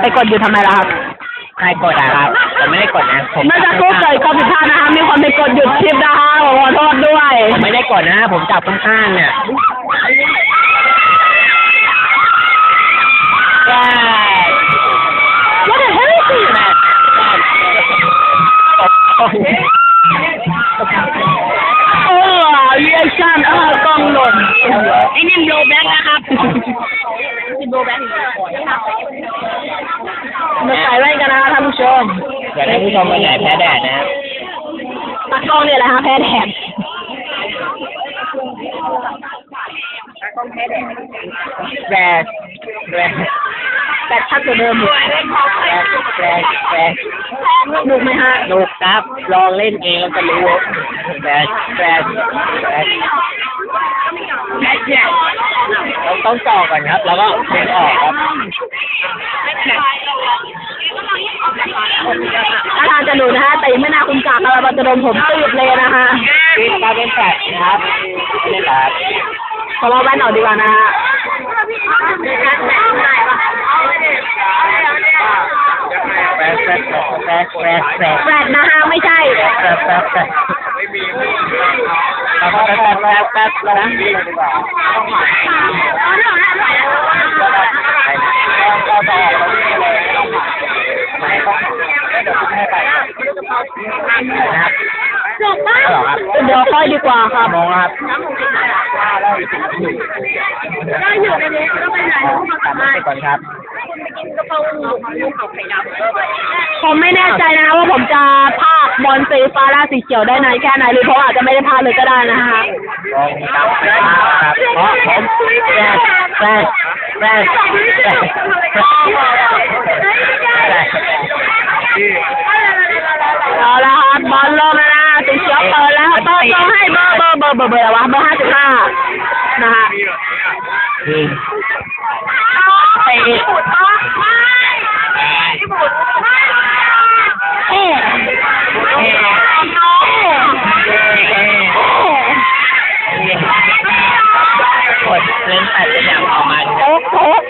ไปกดอยู่ทำไมล่ะครับใครกดอะครับผมไม่ได้กดนะผมเมื่อสักครู่เกิดข้อผิดพลาดนะคะมีคนไปกดหยุดคลิปนะคะขอโทษด้วย ผมไม่ได้กดนะ ผมจับข้างๆเนี่ย มาใส่แว่นกันนะคะท่านผู้ชมเดี๋ยวท่านผู้ชมคนไหนแพ้แดดนะครับตากล้องเนี่ยแหละฮะแพ้แดดแกรแกรแต่ชัดกว่าเดิมอีกแกรแกรหนุกไหมฮะสนุกครับ ลองเล่นเองแล้วจะรู้แกรแกรแกรเรา ต้องจ่อก่อนครับ แล้วก็เล่นออกครับถ้าทางจะหนุกนะฮะแต่ยังไม่น่าคุ้มกากอะไรมันจะโดนผมตืบเลยนะฮะปิดตาเป็นแปดนะครับเล่นครับขอเราแว่นออกดีกว่านะฮะแปดแปดแปดแปดแปดนะฮะไม่ใช่แป๊บแป๊บแป๊บไม่มี จบปะเหรอครับเดี๋ยวค่อยดีกว่าครับมองครับได้อยู่ในนี้ก็ไปไหนตามมาก่อนครับผมไม่แน่ใจนะว่าผมจะภาค บอลสีฟ้าและสีเขียวได้นานแค่ไหนหรือเพราะอาจจะไม่ได้ภาคเลยก็ได้นะฮะลองตามไปครับเพราะผมแกล้งแกล้งแกล้งแกล้งเอาละครับบอลลงแล้วนะสีเขียวเปิดแล้วเปิดตัวให้เบอร์เบอร์เบอร์เบอร์เบอร์อะไรวะเบอร์ห้าสิบห้านะฮะยิง เตะเอ๊ะเอ๊ะ กด เล่นแปดเป็นอย่างออกมาโอ๊ะโอ๊ะ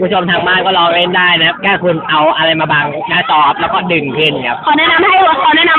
ผู้ชมทางบ้านก็ลองเล่นได้นะครับแค่คุณเอาอะไรมาบังหน้าจอครับแล้วก็ดึงขึ้นครับ ขอแนะนำให้ขอแนะนำ